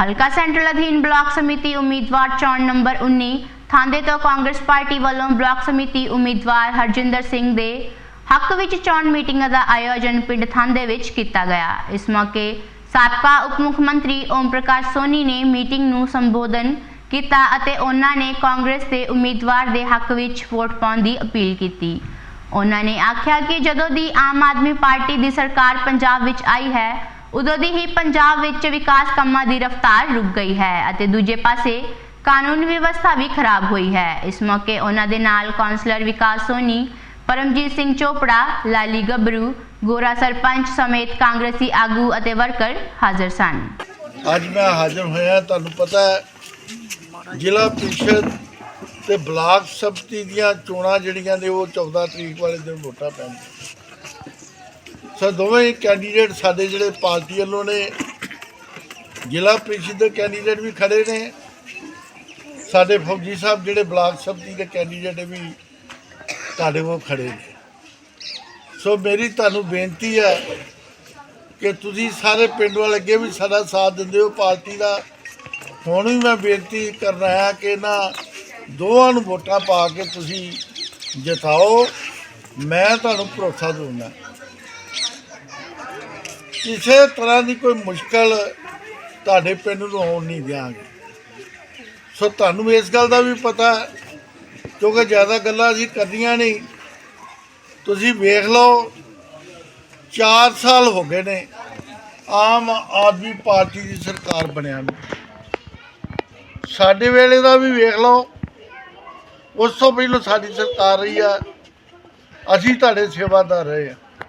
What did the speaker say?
ਹਲਕਾ ਸੈਂਟਰਲ ਅਧੀਨ ਬਲਾਕ ਸਮਿਤੀ ਉਮੀਦਵਾਰ ਚੋਣ ਨੰਬਰ 19 ਥਾਂਦੇ ਤੋਂ ਕਾਂਗਰਸ ਪਾਰਟੀ ਵੱਲੋਂ ਬਲਾਕ ਸਮਿਤੀ ਉਮੀਦਵਾਰ ਹਰਜਿੰਦਰ ਸਿੰਘ ਦੇ ਹੱਕ ਵਿੱਚ ਚੋਣ ਮੀਟਿੰਗ ਦਾ ਆਯੋਜਨ ਪਿੰਡ ਥਾਂਦੇ ਵਿੱਚ ਕੀਤਾ ਗਿਆ। ਇਸ ਮੌਕੇ ਸਾਬਕਾ ਉਪ ਮੁੱਖ ਮੰਤਰੀ ਓਮ ਪ੍ਰਕਾਸ਼ ਸੋਨੀ ਨੇ ਮੀਟਿੰਗ ਨੂੰ ਸੰਬੋਧਨ ਕੀਤਾ ਅਤੇ ਉਹਨਾਂ ਨੇ ਕਾਂਗਰਸ ਦੇ ਉਮੀਦਵਾਰ ਦੇ ਹੱਕ ਵਿੱਚ ਵੋਟ ਪਾਉਣ ਦੀ ਅਪੀਲ ਕੀਤੀ। ਉਹਨਾਂ ਨੇ ਆਖਿਆ ਕਿ ਜਦੋਂ ਦੀ ਆਮ ਆਦਮੀ ਪਾਰਟੀ ਦੀ ਸਰਕਾਰ ਪੰਜਾਬ ਵਿੱਚ ਆਈ ਹੈ ਉਦੋਂ ਦੀ ਹੀ ਪੰਜਾਬ ਵਿੱਚ ਵਿਕਾਸ ਕੰਮਾਂ ਦੀ ਰਫ਼ਤਾਰ ਰੁਕ ਗਈ ਹੈ ਅਤੇ ਦੂਜੇ ਪਾਸੇ ਕਾਨੂੰਨ ਵਿਵਸਥਾ ਵੀ ਖਰਾਬ ਹੋਈ ਹੈ। ਇਸ ਮੌਕੇ ਉਹਨਾਂ ਦੇ ਨਾਲ ਕਾਉਂਸਲਰ ਵਿਕਾਸ ਸੋਨੀ, ਪਰਮਜੀਤ ਸਿੰਘ ਚੋਪੜਾ, ਲਾਲੀ ਗੱਭਰੂ, ਗੋਰਾ ਸਰਪੰਚ ਸਮੇਤ ਕਾਂਗਰਸੀ ਆਗੂ ਅਤੇ ਵਰਕਰ ਹਾਜ਼ਰ ਸਨ। ਅੱਜ ਮੈਂ ਹਾਜ਼ਰ ਹੋਇਆ, ਤੁਹਾਨੂੰ ਪਤਾ ਹੈ, ਜ਼ਿਲ੍ਹਾ ਪ੍ਰੀਸ਼ਦ ਤੇ ਬਲਾਕ ਸਭਤੀ ਦੀਆਂ ਚੋਣਾਂ ਜਿਹੜੀਆਂ ਨੇ ਉਹ 14 ਤਰੀਕ ਵਾਲੇ ਦਿਨ ਵੋਟਾਂ ਪੈਣਗੀਆਂ। ਸੋ ਦੋਵੇਂ ਕੈਂਡੀਡੇਟ ਸਾਡੇ ਜਿਹੜੇ ਪਾਰਟੀ ਵੱਲੋਂ ਨੇ, ਜ਼ਿਲ੍ਹਾ ਪ੍ਰੀਸ਼ਦ ਦੇ ਕੈਂਡੀਡੇਟ ਵੀ ਖੜੇ ਨੇ। ਸਾਡੇ ਫੌਜੀ ਸਾਹਿਬ ਜਿਹੜੇ ਬਲਾਕ ਸਭਤੀ ਦੇ ਕੈਂਡੀਡੇਟ ਵੀ ਤੁਹਾਡੇ ਕੋਲ ਖੜੇ ਨੇ। ਸੋ ਮੇਰੀ ਤੁਹਾਨੂੰ ਬੇਨਤੀ ਹੈ ਕਿ ਤੁਸੀਂ ਸਾਰੇ ਪਿੰਡ ਵਾਲੇ ਅੱਗੇ ਵੀ ਸਾਡਾ ਸਾਥ ਦਿੰਦੇ ਹੋ। ਪਾਰਟੀ ਦਾ ਹੁਣ ਵੀ ਮੈਂ ਬੇਨਤੀ ਕਰ ਰਿਹਾ ਕਿ ਨਾ ਦੋਵਾਂ ਨੂੰ ਵੋਟਾਂ ਪਾ ਕੇ ਤੁਸੀਂ ਜਿਤਾਓ। ਮੈਂ ਤੁਹਾਨੂੰ ਭਰੋਸਾ ਦੂੰਗਾ ਕਿਸੇ ਤਰ੍ਹਾਂ ਦੀ ਕੋਈ ਮੁਸ਼ਕਲ ਤੁਹਾਡੇ ਪਿੰਡ ਨੂੰ ਆਉਣ ਨਹੀਂ ਦਿਆਂਗੇ। ਸੋ ਤੁਹਾਨੂੰ ਇਸ ਗੱਲ ਦਾ ਵੀ ਪਤਾ ਕਿਉਂਕਿ ਜ਼ਿਆਦਾ ਗੱਲਾਂ ਅਸੀਂ ਕਰਦੀਆਂ ਨਹੀਂ। ਤੁਸੀਂ ਵੇਖ ਲਓ 4 ਸਾਲ ਹੋ ਗਏ ਨੇ ਆਮ ਆਦਮੀ ਪਾਰਟੀ ਦੀ ਸਰਕਾਰ ਬਣਿਆ ਨੂੰ। ਸਾਡੇ ਵੇਲੇ ਦਾ ਵੀ ਵੇਖ ਲਓ, ਉਸ ਤੋਂ ਪਹਿਲਾਂ ਸਾਡੀ ਸਰਕਾਰ ਰਹੀ ਆ, ਅਸੀਂ ਤੁਹਾਡੇ ਸੇਵਾਦਾਰ ਰਹੇ ਆ।